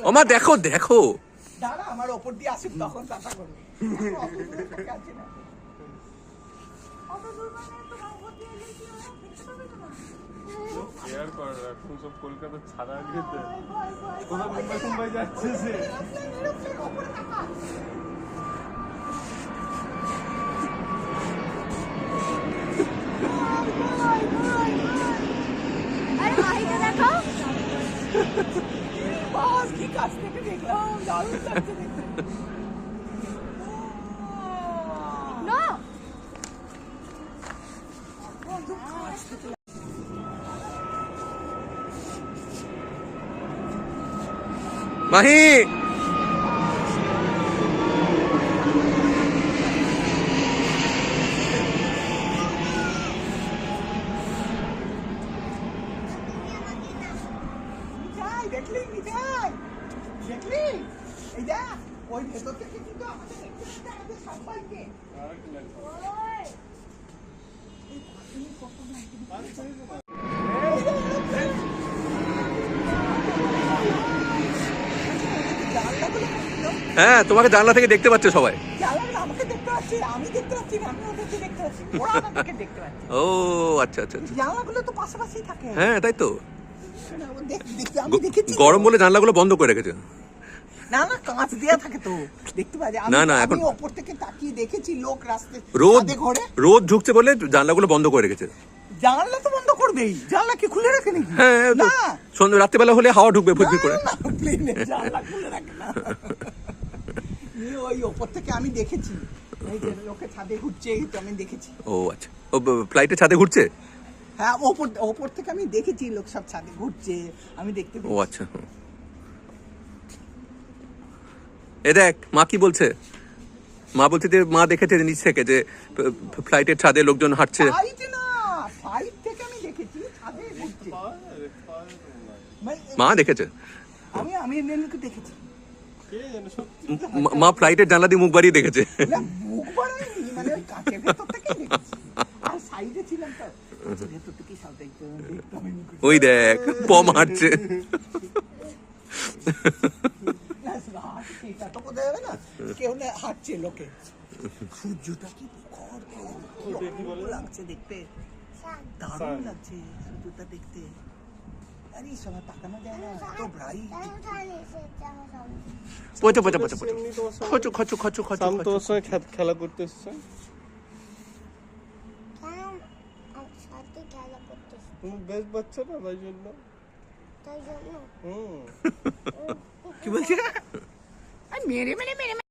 ওমা দেখো দেখো দাঁড়া আমার ওপর দিয়ে আসুক তখন কথা করব মানে। কেয়ার করে এখন সব কলকাতা ছাড়া। কোথাও মুম্বাই মুম্বাই যাচ্ছে সে আরে মাহিকে দেখো বাস কি কাছ থেকে দেখলাম দারুণ লাগছে দেখতে নো মাহি যাই দেখলি? বিজয় দেখলি? এই যা ওই ভেতর থেকে কিন্তু আমাদের দেখতে দেখতে আমাদের সবাইকে। হ্যাঁ তোমাকে জানলা থেকে দেখতে পাচ্ছে সবাই। আমাকে দেখতে পাচ্ছি আমি দেখতে পাচ্ছি আমি ওদেরকে দেখতে পাচ্ছি ওরা আমাদেরকে দেখতে পাচ্ছে। ও আচ্ছা আচ্ছা আচ্ছা। জানলাগুলো তো পাশাপাশি থাকে। হ্যাঁ তাই তো। গরম বলে জানলাগুলো বন্ধ করে রেখেছে। না না কাঁচ দেয়া থাকে তো। দেখতে পাওয়া যায়। না, না, এখন- আমি থেকে তাকিয়ে দেখেছি লোক রাস্তায় রোদ ঘরে। রোদ ঢুকছে বলে জানলাগুলো বন্ধ করে রেখেছে। জানলা তো বন্ধ করবেই জানলা কি খুলে রাখে নাকি? হ্যাঁ না। সন্ধ্যে রাত্রেবেলা হলে হাওয়া ঢুকবে ফুটফুট করে। না, না, প্লেনে জানলা খুলে রাখে না। ওই থেকে আমি দেখেছি। এই যে লোকে ছাদে ঘুরছে আমি দেখেছি। ও আচ্ছা। ও ফ্লাইটে ছাদে ঘুরছে? হ্যাঁ ওপর ওপর থেকে আমি দেখেছি লোক সব ছাদে ঘুরছে আমি দেখতে ও আচ্ছা। এ দেখ মা কি বলছে? মা বলছে যে মা দেখেছে নিচ থেকে যে ফ্লাইটের ছাদে লোকজন হাঁটছে। ফাইট না ফাইট থেকে আমি দেখেছি ছাদে ঘুরছে। মানে মা দেখেছে? আমি আমি এমনি দেখেছি। কে জানে সত্যি মা- ফ্লাইটের জানলা দিয়ে মুখ বাড়িয়ে দেখেছে। মুখ বাড়াইনি মানে কাঁচের ভেতর থেকে ওই দেখ পম হাঁটছে। কেউ না হাঁটছে লোকে। সূর্যটা কি লাগছে দেখতে। দারুণ লাগছে সূর্যটা দেখতে। আরে এই সময় তাকানো যায় না এত ব্রাইট পচে পচে পচে পচে। এমনি তোমার সঙ্গে খচু খচু খচু খচু। তোমার সঙ্গে খে- খেলা করতে এসছে। তুমি বেশ বাচ্চা না তাই জন্য? তাই জন্য? হুম। কি বলছে? মেরে মেরে মেরে।